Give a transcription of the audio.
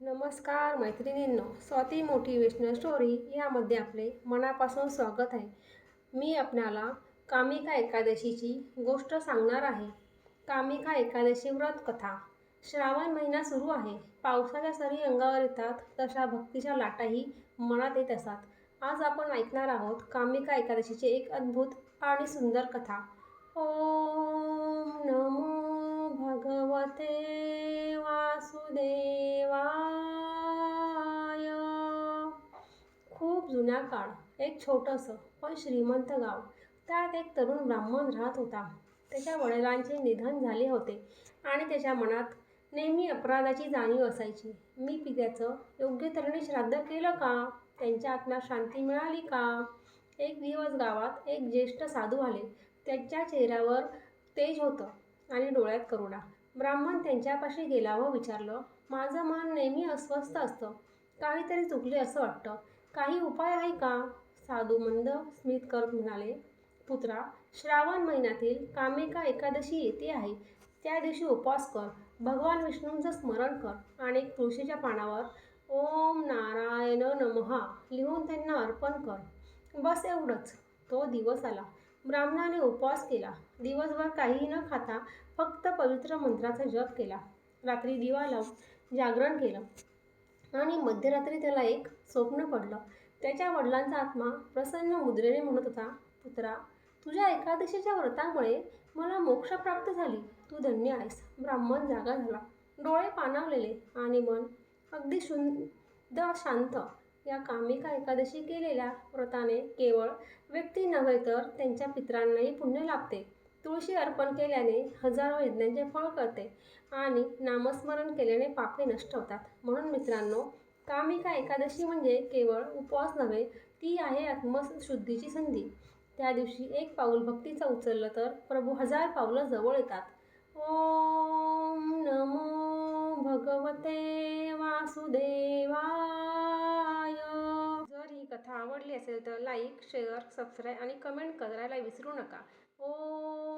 नमस्कार मैत्रिणींनो Swati motivational story यामध्ये आपले मनापासून स्वागत आहे. मी आपणाला कामिका एकादशीची गोष्ट सांगणार आहे. कामिका एकादशी व्रत कथा श्रावण महिना सुरू आहे. पावसाच्या सरी अंगावर येतात तशा भक्तीच्या लाटाही मनात येत असतात. आज आपण ऐकणार आहोत कामिका एकादशीची एक अद्भुत आणि सुंदर कथा. ओम नमो खूप जुन्या काळ एक छोटंसं पण श्रीमंत गाव. त्यात एक तरुण ब्राह्मण राहत होता. त्याच्या वडिलांचे निधन झाले होते आणि त्याच्या मनात नेहमी अपराधाची जाणीव असायची. मी पित्याचं योग्य तऱ्हेने श्राद्ध केलं का? त्यांच्या आत्म्यात शांती मिळाली का? एक दिवस गावात एक ज्येष्ठ साधू आले. त्यांच्या चेहऱ्यावर तेज होतं आणि डोळ्यात करुणा. ब्राह्मण त्यांच्यापाशी गेला व विचारलं माझं मन नेहमी अस्वस्थ असतं. काहीतरी चुकले असं वाटतं. काही उपाय आहे का? साधू मंद स्मित करत म्हणाले पुत्रा श्रावण महिन्यातील कामेका एकादशी येते आहे. त्या दिवशी उपवास कर. भगवान विष्णूंचं स्मरण कर आणि तुळशीच्या पानावर ओम नारायण नमहा लिहून त्यांना अर्पण कर. बस एवढंच. तो दिवस आला. ब्राह्मणाने उपवास केला. दिवसभर काहीही न खाता फक्त पवित्र मंत्राचा जप केला. रात्री दिवा लावून जागरण केलं. आणि मध्यरात्री त्याला एक स्वप्न पडलं. त्याच्या वडिलांचा आत्मा प्रसन्न मुद्रेने म्हणत होता पुत्रा तुझ्या एकादशीच्या व्रतामुळे मला मोक्ष प्राप्त झाली. तू धन्य आहेस. ब्राह्मण जागा झाला. डोळे पाणावलेले आणि मन अगदी शुद्ध शांत. या कामिका एकादशी केलेल्या व्रताने केवळ व्यक्ती नव्हे तर त्यांच्या पित्रांनाही पुण्य लाभते. तुळशी अर्पण केल्याने हजारो यज्ञांचे फळ करते आणि नामस्मरण केल्याने पापे नष्ट होतात. म्हणून मित्रांनो कामिका एकादशी म्हणजे केवळ उपवास नव्हे ती आहे आत्मशुद्धीची संधी. त्या दिवशी एक पाऊल भक्तीचं उचललं तर प्रभू हजार पावलं जवळ येतात. ओम नमो भगवते वासुदेवाय. जर ही कथा आवडली असेल तर लाईक शेअर सबस्क्राईब आणि कमेंट करायला विसरू नका. ओम